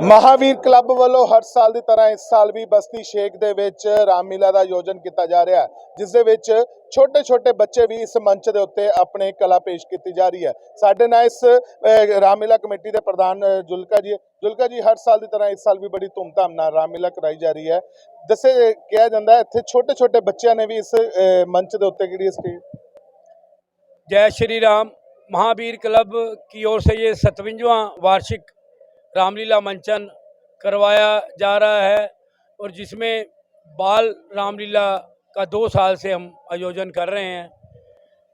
Mahavir club ਵੱਲੋਂ ਹਰ ਸਾਲ ਦੀ ਤਰ੍ਹਾਂ ਇਸ ਸਾਲ ਵੀ ਬਸਤੀ ਸ਼ੇਖ ਦੇ ਵਿੱਚ ਰਾਮਲੀਲਾ ਦਾ ਆਯੋਜਨ ਕੀਤਾ ਜਾ ਰਿਹਾ ਹੈ ਜਿਸ ਦੇ ਵਿੱਚ ਛੋਟੇ ਛੋਟੇ ਬੱਚੇ ਵੀ ਇਸ ਮੰਚ ਦੇ ਉੱਤੇ ਆਪਣੇ ਕਲਾ ਪੇਸ਼ ਕੀਤੀ ਜਾ ਰਹੀ ਹੈ ਸਾਡੇ ਨਾਲ ਇਸ ਅਹ, ਰਾਮਲੀਲਾ ਕਮੇਟੀ ਦੇ ਪ੍ਰਧਾਨ ਅਹ, ਜੁਲਕਾ ਜੀ ਜੁਲਕਾ ਜੀ ਹਰ ਸਾਲ ਦੀ ਤਰ੍ਹਾਂ ਇਸ ਸਾਲ ਵੀ ਬੜੀ ਧੂਮਧਾਮ ਨਾਲ ਰਾਮਲੀਲਾ ਕਰਾਈ ਜਾ ਰਹੀ ਹੈ ਦੱਸੇ ਕਿਹਾ ਜਾਂਦਾ ਹੈ ਇੱਥੇ ਛੋਟੇ ਛੋਟੇ ਬੱਚਿਆਂ ਨੇ ਵੀ ਇਸ ਅਹ, ਮੰਚ ਦੇ ਉੱਤੇ ਜਿਹੜੀ ਸਟੇਜ जय श्री राम महावीर क्लब की ओर से ये सतवंजवा वार्षिक रामलीला मंचन करवाया जा रहा है और जिसमें बाल रामलीला का दो साल से हम आयोजन कर रहे हैं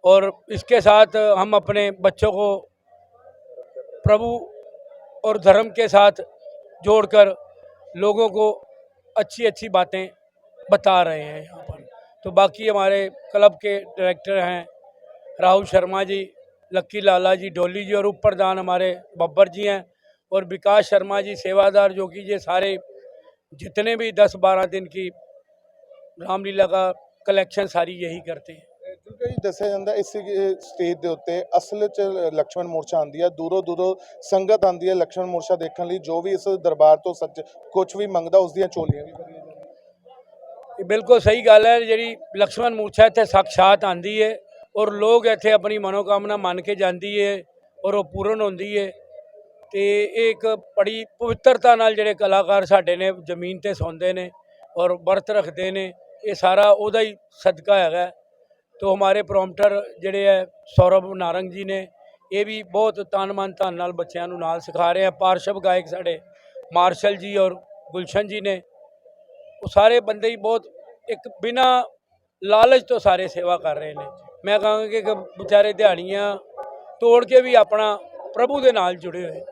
और इसके साथ हम अपने बच्चों को प्रभु और धर्म के साथ जोड़कर लोगों को अच्छी अच्छी बातें बता रहे हैं यहाँ पर। तो बाकी हमारे क्लब के डायरेक्टर हैं राहुल शर्मा जी, लक्की लाला जी, डोली जी और उप प्रधान हमारे बब्बर जी हैं। और विकास शर्मा जी सेवादार जो कि ये सारे जितने भी दस बारह दिन की ਰਾਮਲੀਲਾ ਦਾ ਕਲੈਕਸ਼ਨ ਸਾਰੀ ਯਹੀ ਕਰਤੇ ਹੈ ਕਿਉਂਕਿ ਇਹ ਦੱਸਿਆ ਜਾਂਦਾ ਇਸ ਸਟੇਜ ਦੇ ਉੱਤੇ ਅਸਲ ਚ ਲਕਸ਼ਮਣ ਮੋਰਚਾ ਆਂਦੀ ਹੈ ਦੂਰੋਂ ਦੂਰੋਂ ਸੰਗਤ ਆਂਦੀ ਹੈ ਲਕਸ਼ਮਣ ਮੋਰਚਾ ਦੇਖਣ ਲਈ ਜੋ ਵੀ ਇਸ ਦਰਬਾਰ ਤੋਂ ਸੱਚ ਕੁਝ ਵੀ ਮੰਗਦਾ ਉਸ ਦੀਆਂ ਚੋਲੀਆਂ ਵੀ ਭਰੀਆਂ ਇਹ ਬਿਲਕੁਲ ਸਹੀ ਗੱਲ ਹੈ ਜਿਹੜੀ ਲਕਸ਼ਮਣ ਮੋਰਚਾ ਇੱਥੇ ਸਾਖਸ਼ਾਤ ਆਂਦੀ ਹੈ ਔਰ ਲੋਕ ਇੱਥੇ ਆਪਣੀ ਮਨੋਕਾਮਨਾ ਮੰਨ ਕੇ ਜਾਂਦੀ ਹੈ ਔਰ ਉਹ ਪੂਰਨ ਹੁੰਦੀ ਹੈ ਤੇ ਇਹ ਇੱਕ ਬੜੀ ਪਵਿੱਤਰਤਾ ਨਾਲ ਜਿਹੜੇ ਕਲਾਕਾਰ ਸਾਡੇ ਨੇ ਜ਼ਮੀਨ ਤੇ ਸੌਂਦੇ ਨੇ ਔਰ ਵਰਤ ਰੱਖਦੇ ਨੇ, ਇਹ ਸਾਰਾ ਉਹਦਾ ਹੀ ਸਦਕਾ ਹੈਗਾ। ਤੋ ਹਮਾਰੇ ਪ੍ਰੋਮਟਰ ਜਿਹੜੇ ਹੈ, ਸੌਰਵ ਨਾਰੰਗ ਜੀ ਨੇ, ਇਹ ਵੀ ਬਹੁਤ ਤਨ ਮਨ ਧਨ ਨਾਲ ਬੱਚਿਆਂ ਨੂੰ ਨਾਲ ਸਿਖਾ ਰਹੇ ਆ। ਪਾਰਸ਼ਵ ਗਾਇਕ ਸਾਡੇ ਮਾਰਸ਼ਲ ਜੀ ਔਰ ਗੁਲਸ਼ਨ ਜੀ ਨੇ, ਉਹ ਸਾਰੇ ਬੰਦੇ ਹੀ ਬਹੁਤ ਇੱਕ ਬਿਨਾ ਲਾਲਚ ਤੋਂ ਸਾਰੇ ਸੇਵਾ ਕਰ ਰਹੇ ਨੇ। ਮੈਂ ਕਹਾਂਗਾ ਕਿ ਵਿਚਾਰੇ ਦਿਹਾੜੀਆਂ ਤੋੜ ਕੇ ਵੀ ਆਪਣਾ ਪ੍ਰਭੂ ਦੇ ਨਾਲ ਜੁੜੇ ਹੋਏ।